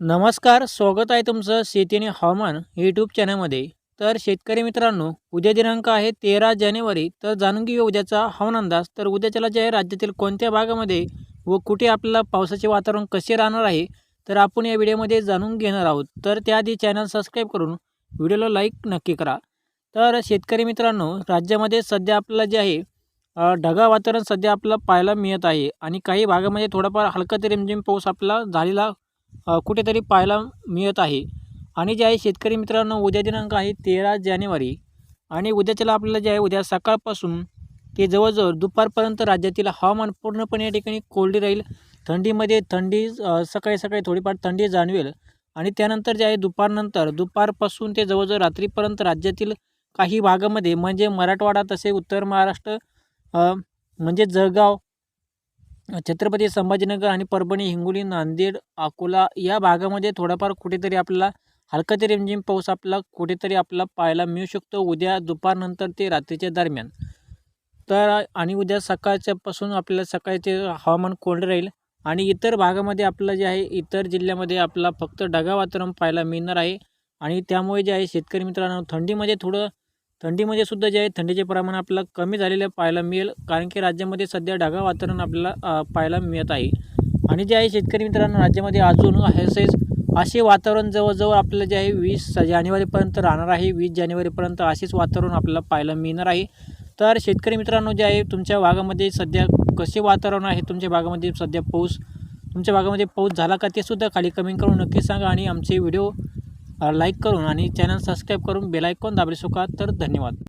नमस्कार स्वागत आहे तुमचं शेती आणि हवामान यूट्यूब चॅनलमध्ये तर शेतकरी मित्रांनो उद्या दिनांक आहे तेरा जानेवारी. तर जाणून घेऊया उद्याचा हवामान अंदाज. तर उद्याच्याला जे आहे राज्यातील कोणत्या भागामध्ये व कुठे आपल्याला पावसाचे वातावरण कसे राहणार आहे तर आपण या व्हिडिओमध्ये जाणून घेणार आहोत. तर त्याआधी चॅनल सबस्क्राईब करून व्हिडिओला लाईक नक्की करा. तर शेतकरी मित्रांनो राज्यामध्ये सध्या आपल्याला जे आहे ढगा ढगाळ वातावरण सध्या आपल्याला पाहायला मिळत आहे. आणि काही भागामध्ये थोडाफार हलका ते रिमझिम पाऊस आपला झालेला कुठेतरी पाहायला मिळत आहे. आणि जे आहे शेतकरी मित्रांनो उद्या दिनांक आहे तेरा जानेवारी. आणि उद्याच्याला आपल्याला जे आहे उद्या सकाळपासून ते जवळजवळ दुपारपर्यंत राज्यातील हवामान पूर्णपणे या ठिकाणी कोरडी राहील. थंडीमध्ये थंडी सकाळी सकाळी थोडीफार थंडी जाणवेल. आणि त्यानंतर जे आहे दुपारनंतर दुपारपासून ते जवळजवळ रात्रीपर्यंत राज्यातील काही भागामध्ये म्हणजे मराठवाडा तसे उत्तर महाराष्ट्र म्हणजे जळगाव छत्रपती संभाजीनगर आणि परभणी हिंगोली नांदेड अकोला या भागामध्ये थोडाफार कुठेतरी आपल्याला हलका ते रिमझिम पाऊस आपला कुठेतरी आपला पाहायला मिळू शकतो. उद्या दुपारनंतर ते रात्रीच्या दरम्यान. तर आणि उद्या सकाळच्यापासून आपल्याला सकाळचे हवामान कोरडे राहील आणि इतर भागामध्ये आपलं जे आहे इतर जिल्ह्यामध्ये आपला फक्त ढगा वातावरण पाहायला मिळणार आहे. आणि त्यामुळे जे आहे शेतकरी मित्रांनो थंडीमध्ये थोडं थंडीमध्ये सुद्धा जे आहे थंडीचे प्रमाण आपल्याला कमी झालेलं पाहायला मिळेल. कारण की राज्यामध्ये सध्या ढगाळ वातावरण आपल्याला पाहायला मिळत आहे. आणि जे आहे शेतकरी मित्रांनो राज्यामध्ये अजून असेच असे वातावरण जवळजवळ आपल्याला जे आहे वीस जानेवारीपर्यंत राहणार आहे. वीस जानेवारीपर्यंत असेच वातावरण आपल्याला पाहायला मिळणार आहे. तर शेतकरी मित्रांनो जे आहे तुमच्या भागामध्ये सध्या कसे वातावरण आहे? तुमच्या भागामध्ये सध्या पाऊस तुमच्या भागामध्ये पाऊस झाला का ते सुद्धा खाली कमेंट करून नक्की सांगा आणि आमचे व्हिडिओ लाईक करून आणि चॅनल सबस्क्राईब करून बेलायकॉन दाबले का तर धन्यवाद.